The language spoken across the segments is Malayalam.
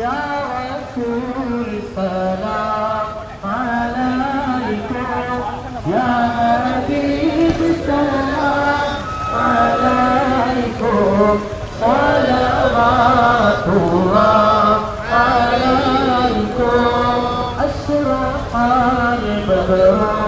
يا رسول سلام عليكم. يا حبيب سلام عليكم. صلوات الله عليكم. أشرق البدر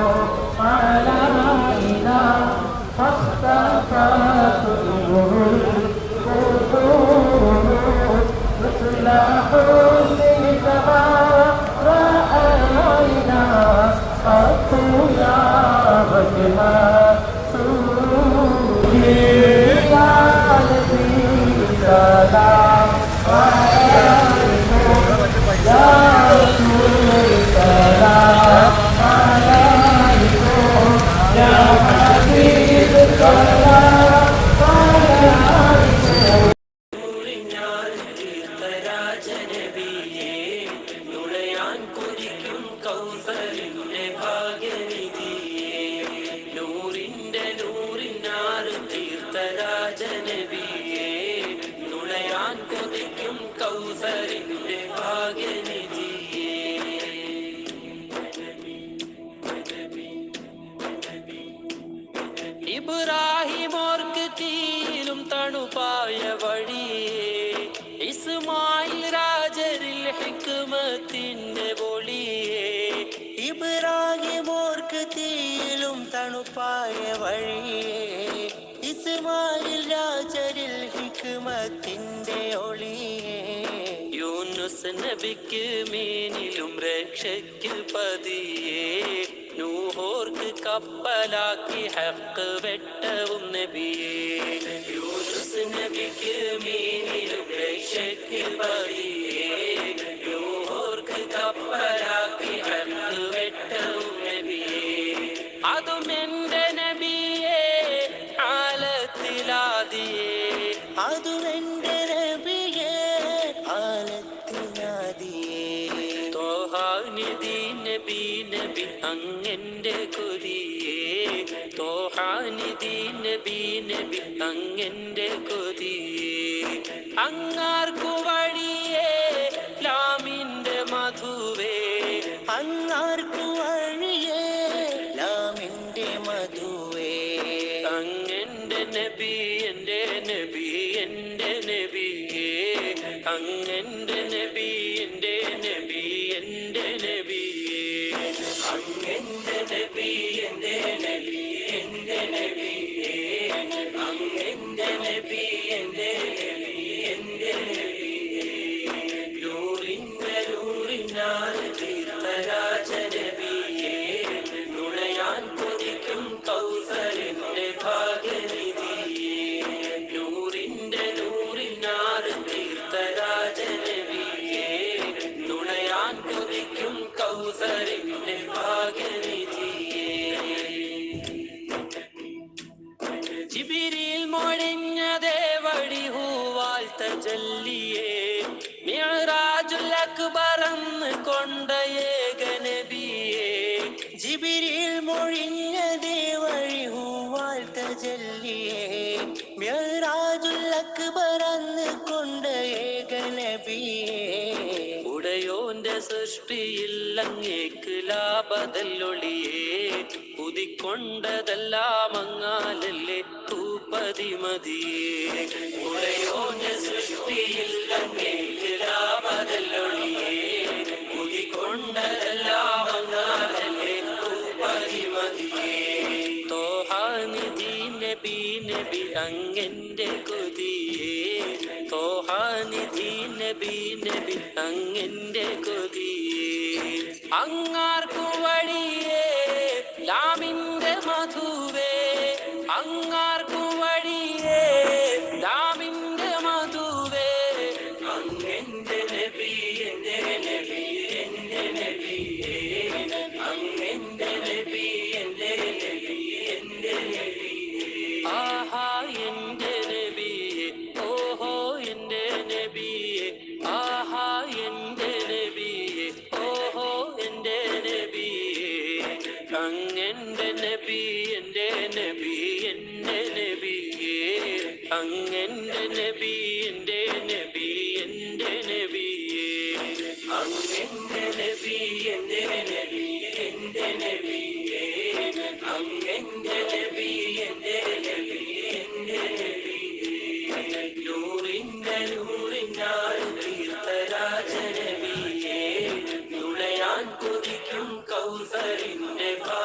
രാജനബിയെ നുളയാൻ കൊതിക്കും കൗസലിന്റെ ഇബ്രാഹിമോർക്ക് തീരും തണുപ്പായ വഴിയേ. ഇസ്മായിൽ രാജരിൽ ഹിക്മത്തിന്റെ പൊളിയേ ഇബ്രാഹിമോർക്ക് തീരും തണുപ്പായ വഴിയേ. ഇസ്മായിൽ രാജരിൽ ഹിക്മത്തിന്റെ ഒളിയേ. യൂനുസ് നബിക്ക് മീനിലും രക്ഷയ്ക്ക് പതിയേ. നൂഹോർക്ക് കപ്പലാക്കി ഹക്ക് വെട്ടവും നബിയേ. യൂനുസ് നബിക്ക് മീനിലും രക്ഷയ്ക്ക് പതിയേ നബി അങ്ങന്റെ കൊതിയേ. തോഹാനിധി നബി നബി അങ്ങന്റെ കൊതിയേ. അങ്ങാർക്കു വഴിയേ ലാമിന്റെ മധുവേ. അങ്ങാർക്കു വഴിയേ ലാമിന്റെ മധുവേ. അങ്ങന്റെ നബി എന്റെ നബി എന്റെ നബിയേ. അങ്ങന്റെ നബി എന്റെ നബി എന്റെ നബി. എന്റെ നബി എന്റെ നബിയേ അങ്ങന്റെ കൗസലിന്റെ ഭാഗ്യനിധിയേ ജിബിരിൽ മൊഴിഞ്ഞതേ വഴി ഹൂവാൽ തജല്ലിയേ മിഅ്റാജുൽ അക്ബറന്ന് കൊണ്ട ഏകനബിയേ ജിബിരിൽ മൊഴിഞ്ഞതേ വഴി ഹൂവാൽ തജല്ലിയേ മിഅ്റാജുൽ അക്ബറന്ന് കൊണ്ട ഏകനബിയേ സൃഷ്ടിയിൽ അങ്ങേക്ക് ലാഭതല്ലൊളിയേ. കുതിക്കൊണ്ടതെല്ലാം അങ്ങാലല്ലേ തൂപ്പതി മതിയേ ഉടയോന്റെ സൃഷ്ടിയിൽ അങ്ങേക്ക് ലാഭതല്ലൊളിയേ. കുതിക്കൊണ്ടതെല്ലാം അങ്ങാലല്ലേ തൂപ്പതി മതിയേ തോഹാനിധി നബി നബി അങ്ങന്റെ കൊതിയേ. തോഹാനിധി നബി നബി അങ്ങന്റെ അങ്ങാർക്കു വഴിയേ ലാമിന്റെ മധുവേ. അങ്ങാർക്കു വഴിയേ ലാമിന്റെ മധുവേ. അങ്ങന്റെ നബി എന്റെ നബി എന്റെ നബിയേ അങ്ങന്റെ നബി എന്റെ നബി എന്റെ നബിയേ ആഹാ അങ്ങെന്റെ നബി എന്റെ നബി എന്റെ നബിയേ. അങ്ങെന്റെ നബി എന്റെ നബി എന്റെ നബിയേ. അങ്ങെന്റെ നബി എന്റെ നബി എന്റെ നബിയേ. നൂറിന്റെ നൂറിനാൽ തീർത്ഥരാജ നബിയേ നുളയാൻ കൊതിക്കും കൗസറിന്റെ ഭാ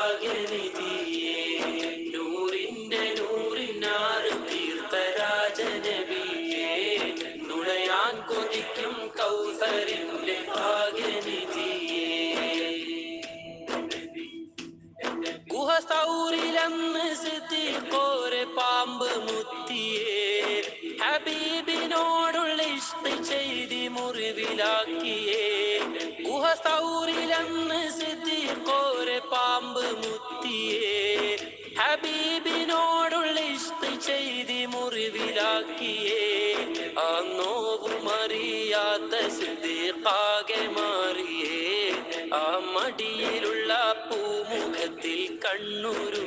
മുത്തിയേ ഹബീബിനോടുള്ള ഇഷ്ട ചെയ്തി മുറിവിലാക്കിയേ. ഗുഹസൗരിലെന്ന് സിദ്ധിക്കോരെ പാമ്പ് മുത്തിയേ. ഹബീബിനോടുള്ള ഇഷ്ട ചെയ്തി മുറിവിലാക്കിയേ. ആ നോവുമറിയാത്ത സിദ്ധിക്കാകെ മാറിയേ. ആ മടിയിലുള്ള പൂമുഖത്തിൽ കണ്ണുരുക്കിയേ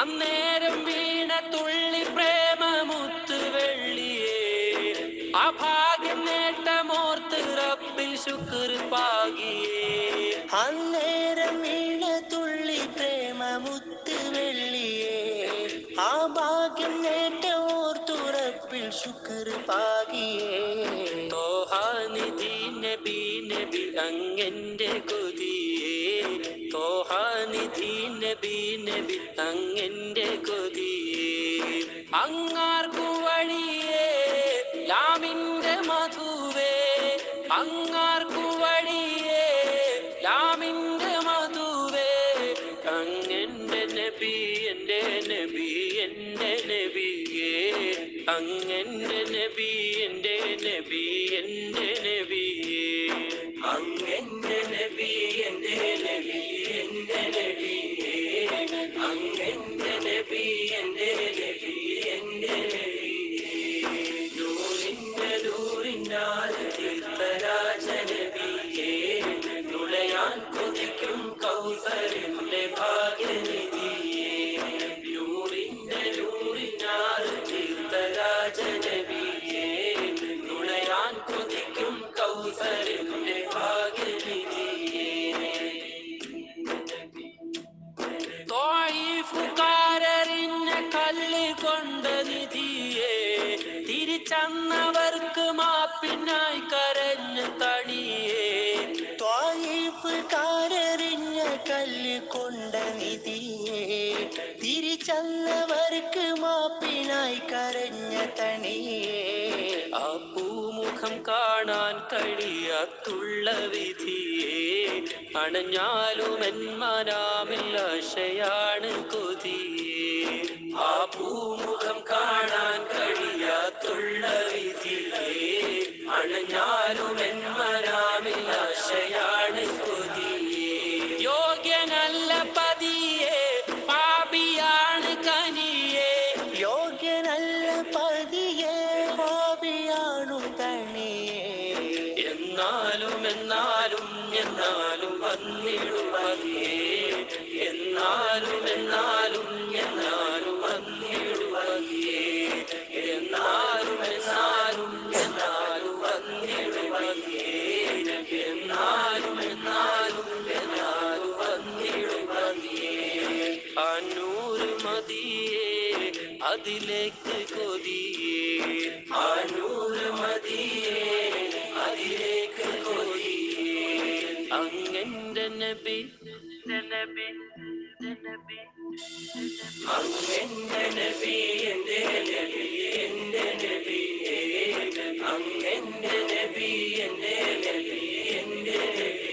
അന്നേരം വീണ തുള്ളി പ്രേമമുത്ത് വെള്ളിയേ ആ ഭാഗ്യം നേട്ടമോർത്ത് റബ്ബിൽ ശുക്ർ പാകിയേ അന്നേരം നേട്ടോർത്തുറപ്പിൽ ശുക്ർ പാകിയേ. തോഹാനിധി നബി നബി അങ്ങന്റെ കൊതിയേ. തോഹാനിധി നബി നബി അങ്ങന്റെ കൊതിയേ. അങ്ങാർക്കു വഴിയേ ലാമിന്റെ മധുവേ. അങ്ങാർക്കു അങ്ങന്റെ നബി എന്റെ നബി എന്റെ നബി. അങ്ങന്റെ നബി എന്റെ നബി എന്റെ നബി. അങ്ങന്റെ നബി എന്റെ നബി എന്റെ നബിയേ തീർത്ഥരാജനബിയേ നുളയാൻ കൊതിക്കും കൗസരിന്റെ ഭാഗ്യനിധിയേ തോയിഫുകാരറിഞ്ഞ കല്ല് കൊണ്ട നിധിയേ തിരിച്ചന്നവർക്ക് മാപ്പിനായി കരഞ്ഞ തണിയേ ത്വായിഫ് കാരറിഞ്ഞ കല്ല് കൊണ്ട നിധിയെ തിരിച്ചന്നവർക്ക് മാപ്പിനായി കരഞ്ഞ കാണാൻ കഴിയാത്തുള്ള വിധിയെ. അണഞ്ഞാലും എന്മനാമിൽ ആശയാണ് കൊതിയേ. ആ പൂമുഖം കാണാൻ കഴിയാത്തുള്ള വിധിയെ. അണഞ്ഞാലും എന്മനാമിൽ ആശയാണ് എന്നാലും എന്നാലും എന്നാലും വന്നിടുവതേ അന്നൂറ് മതിയേ അതിലേക്ക് കൊതിയേ. അനൂർ മതിയേ അതിലേക്ക് കൊതിയേ. അങ്ങന്റെ നബി நபி நபி அந்த நபி எந்த நபி எந்த நபி அந்த நபி எந்த நபி எந்த நபி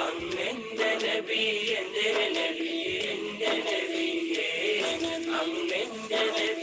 அந்த நபி எந்த நபி எந்த நபி அந்த நபி